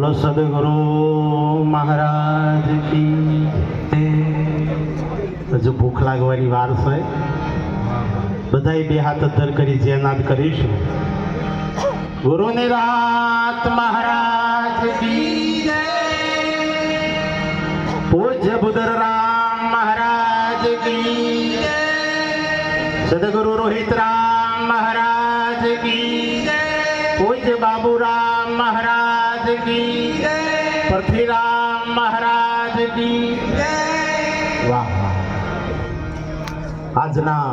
બોલો સદગુરુ મહારાજ. હજુ ભૂખ લાગવાની વાર છે બધાય બે હાથ અધર કરી જેનાદ કરીશું ગુરુ નિરાત મહારાજ. પૂજ્ય બુધર રામ મહારાજ કી. સદગુરુ રોહિત રામ મહારાજ કી જય. બાબુ રામ મહારાજ કી જય. પૃથ્વીરામ મહારાજ કી વાહ આજના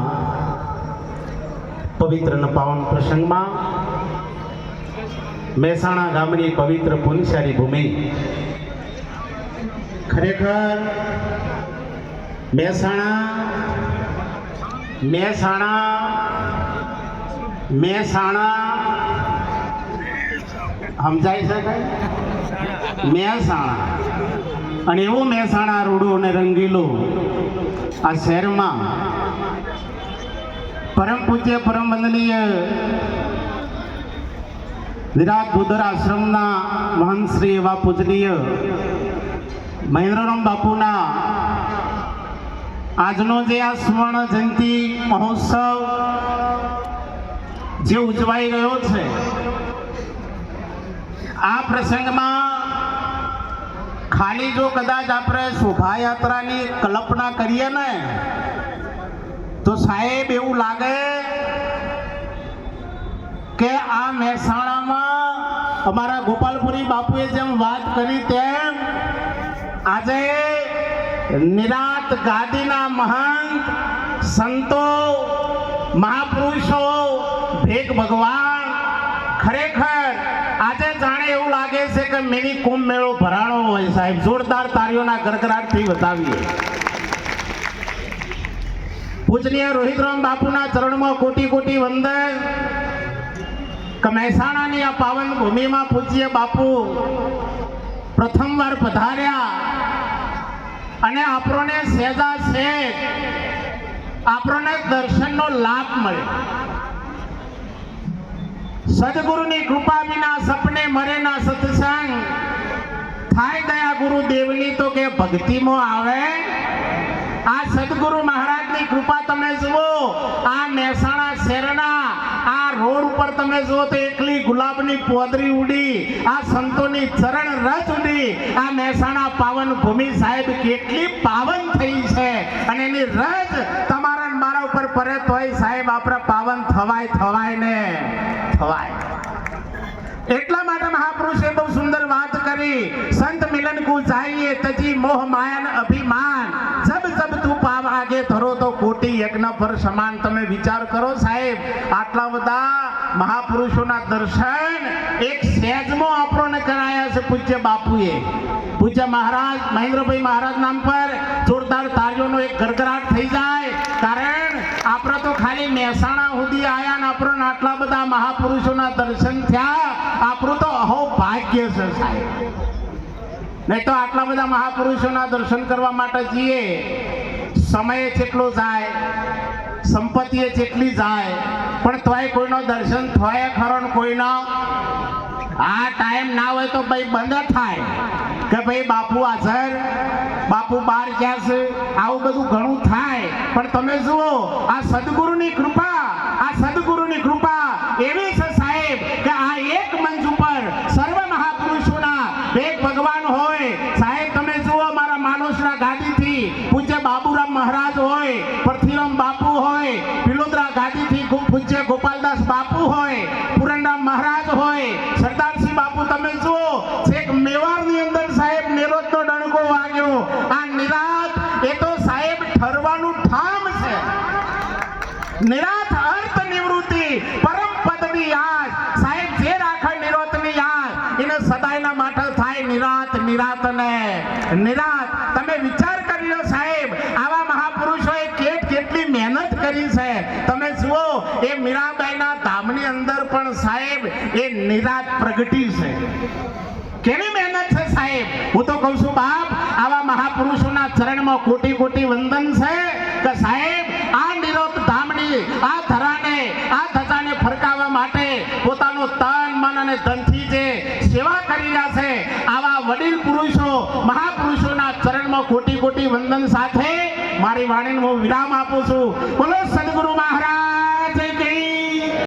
પવિત્ર અને પાવન પ્રસંગમાં મહેસાણા ગામની પવિત્ર પુનશારી ભૂમિ. ખરેખર મહેસાણા મહેસાણા મહેસાણા સમજાય છે કઈ? મહેસાણા. અને એવું મહેસાણા રૂડું અને રંગીલું આ શહેરમાં. પરમ પૂજ્ય, પરમ વંદનીય વિરાટ બુદ્ધર આશ્રમના મહંત શ્રી એવા પૂજનીય મહેન્દ્રરામ બાપુના આજનો જે આ સુવર્ણ જયંતિ મહોત્સવ જે ઉજવાઈ રહ્યો છે આ પ્રસંગમાં ખાલી જો કદાચ આપણે શોભાયાત્રાની કલ્પના કરીએ ને, તો સાહેબ એવું લાગે કે આ મહેસાણામાં અમારા ગોપાલપુરી બાપુએ જેમ વાત કરી તેમ આજે નિરાત ગાદીના મહંત, સંતો, મહાપુરુષો, ભેગ ભગવાન ખરેખર આજે જાણે એવું લાગે છે કે મિની કુંભ મેળો ભરાણો હોય સાહેબ. જોરદાર તાળીઓના ગરગરાટથી બતાવીએ પૂજનીય રોહિતરામ બાપુના ચરણમાં કોટી કોટી વંદન મહેસાણાની આ પાવન ભૂમિમાં પૂજ્ય બાપુ પ્રથમવાર પધાર્યા. અને આપણને સેજા શેખ આપણને દર્શનનો લાભ મળ્યો. સદગુરુની કૃપા વિના સપને મરે ના સત્સંગ. થાય દયા ગુરુ દેવની તો કે ભક્તિમાં આવે. આ સદગુરુ મહારાજની કૃપા તમે જુઓ. આ મહેસાણા શહેરના, આ રોડ ઉપર તમે જુઓ તો એકલી ગુલાબની પોદરી ઉડી, આ સંતોની ચરણ રસ ઉડી, આ મહેસાણા પાવન ભૂમિ સાહેબ કેટલી પાવન થઈ છે. અને એની રસ તમારા મારા ઉપર પડે તોય સાહેબ આપણે પાવન થવાય થવાય ને. થવાય એટલા માટે મહાપુરુષે બહુ સુંદર વાત કરી. સંત મિલન કુ ચાહીએ તજી મોહ માયન અભિમાન. જબ જબ તું પાવ આગે ધરો તો કોટી યજ્ઞ પર સમાન. તમે વિચાર કરો સાહેબ, આટલા બધા મહાપુરુષોના દર્શન એક સહેજમાં આપણને કરાયા છે પૂજ્ય બાપુએ. પૂજ્ય મહારાજ, મહેન્દ્રભાઈ મહારાજ નામ પર જોરદાર તાળીઓનો એક ગરગરાટ થઈ જાય. કારણ આપણે તો ખાલી મહેસાણા સુધી આયા ને આપણને આટલા બધા મહાપુરુષોના દર્શન થયા, આપણું તો અહો ભાગ્ય છે સાહેબ. નહીં તો આટલા બધા મહાપુરુષોના દર્શન કરવા માટે જઈએ, સમય જેટલો જાય સંપત્તિએ જેટલી જાય, પણ તોય કોઈનો દર્શન થાય ખરો કોઈનો આ ટાઈમ ના હોય તો ભાઈ બંધ થાય. કે ભાઈ બાપુ હાજર, બાપુ બહાર ગયા છે, આવું બધું ઘણું થાય. પણ તમે જુઓ, આ સદગુરુની કૃપા, આ સદગુરુની કૃપા એવી છે સાહેબ કે આ એક મંચ ઉપર સર્વ મહાપુરુષોના એક ભગવાન હોય. સાહેબ, તમે જુઓ મારા માનસના ગાદીથી પૂજ્ય હોય. સરદારસિંહ બાપુ, તમે જુઓ, છેક મેવાડની અંદર સાહેબ નિરોધનો ડણકો વાગ્યો. આ નિરાત, એ તો સાહેબ ઠરવાનું ઠામ છે. નિરાત અર્થ નિવૃત્તિ, પરમ પદની યાદ. સાહેબ, જે રાખે નિરોતની યાદ, એને સદાયના માટે થાય નિરાત નિરાત ને નિરાત, તમે વિચાર કરી લો સાહેબ આવા મહાપુરુષોએ કેટ કેટલી મહેનત કરી છે તમે જુઓ એ મીરાબાઈના ધામની અંદર પણ સાહેબ, એ નિરાત પ્રગટી છે. કેવી મહેનત છે સાહેબ? હું તો કહું છું, બાપ, આવા મહાપુરુષોના ચરણમાં કોટી કોટી વંદન છે કે સાહેબ, આ નિરોધ ધામની, આ ધરાને, આ ધજાને ફરકાવવા માટે પોતાનું તન, મન અને ધનથી જે સેવા કરી રહ્યા છે, આવા વડીલ પુરુષો, મહાપુરુષોના ચરણમાં કોટી કોટી વંદન સાથે મારી વાણીને હું વિરામ આપું છું. બોલો